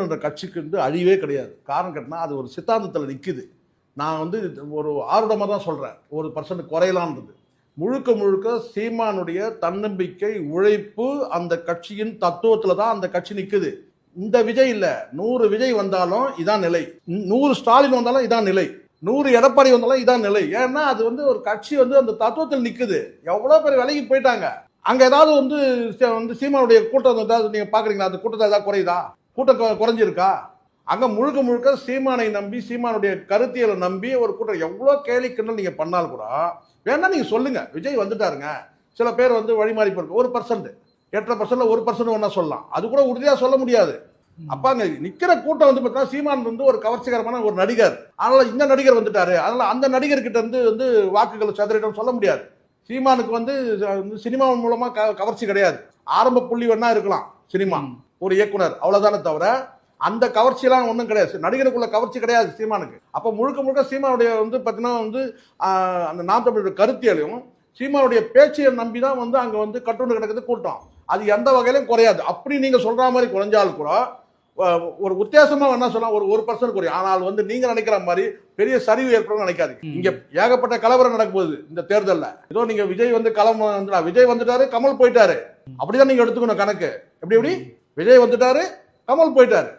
என்ற கட்சிக்கு வந்து அழிவே கிடையாது. காரணம் கட்டினா அது ஒரு சித்தாந்தத்தில் நிற்குது நான் வந்து ஒரு ஆர்வமாக தான் சொல்கிறேன் ஒரு பர்சன்ட் குறையலான்றது. முழுக்க முழுக்க சீமானுடைய தன்னம்பிக்கை உழைப்பு அந்த கட்சியின் தத்துவத்தில் தான் அந்த கட்சி நிற்குது இந்த விஜய் இல்லை. நூறு விஜய் வந்தாலும் இதான் நிலை. நூறு ஸ்டாலின் வந்தாலும் இதான் நிலை. நூறு எடப்பாடி வந்தாலும் இதான் நிலை. ஏன்னா அது வந்து ஒரு கட்சி வந்து அந்த தத்துவத்தில் நிற்குது எவ்வளோ பேர் விலைக்கு போயிட்டாங்க. அங்கே ஏதாவது வந்து வந்து சீமானுடைய கூட்டம் ஏதாவது நீங்கள் பார்க்குறீங்களா அந்த கூட்டத்தை ஏதாவது குறையுதா? கூட்டம் குறைஞ்சிருக்கா? அங்கே முழுக்க முழுக்க சீமானை நம்பி சீமானுடைய கருத்தியலை நம்பி ஒரு கூட்டம் எவ்வளோ கேலி கிண்டல் நீங்கள் பண்ணாலும் கூட வேணா நீங்கள் சொல்லுங்கள் விஜய் வந்துட்டாருங்க. சில பேர் வந்து வழிமாறி போயிருக்கு. ஒரு பர்சன்ட் எட்டரை பர்சன்ட்ல ஒரு பர்சன்ட் ஒன்றா சொல்லலாம். அது கூட உறுதியாக சொல்ல முடியாது. அப்ப அங்க நிக்கிற கூட்டம் வந்து பார்த்தீங்கன்னா சீமான் வந்து ஒரு கவர்ச்சிகரமான ஒரு நடிகர். அதனால இந்த நடிகர் வந்துட்டாரு. அதனால அந்த நடிகர்கிட்ட இருந்து வந்து வாக்குகளை சதுரிடம் சொல்ல முடியாது. சீமானுக்கு வந்து சினிமா மூலமா கவர்ச்சி கிடையாது. ஆரம்ப புள்ளி வேணா இருக்கலாம் சினிமா. ஒரு இயக்குனர் அவ்வளவுதானே தவிர அந்த கவர்ச்சியெல்லாம் ஒன்றும் கிடையாது. நடிகருக்குள்ள கவர்ச்சி கிடையாது சீமானுக்கு. அப்போ முழுக்க முழுக்க சீமானுடைய வந்து பார்த்தீங்கன்னா வந்து அந்த நாம் தமிழோட கருத்தியலையும் சீமானுடைய பேச்சையை நம்பி தான் வந்து அங்கே வந்து கட்டுண்டு கிடக்குது கூட்டம். அது எந்த வகையிலும் குறையாது. அப்படி நீங்கள் சொல்கிற மாதிரி குறைஞ்சாலும் கூட ஒரு உத்தியாசமா வேணா சொல்லலாம் ஒரு ஒரு பர்சன்ட் குறையும். ஆனால் வந்து நீங்க நினைக்கிற மாதிரி பெரிய சரிவு ஏற்படும் நினைக்காதீங்க. இங்க ஏகப்பட்ட கலவரம் நடக்க போகுது இந்த தேர்தல்ல. ஏதோ நீங்க விஜய் வந்து களம் வந்து விஜய் வந்துட்டாரு கமல் போயிட்டாரு. அப்படிதான் நீங்க எடுத்துக்கணும் கணக்கு. எப்படி எப்படி? விஜய் வந்துட்டாரு கமல் போயிட்டாரு.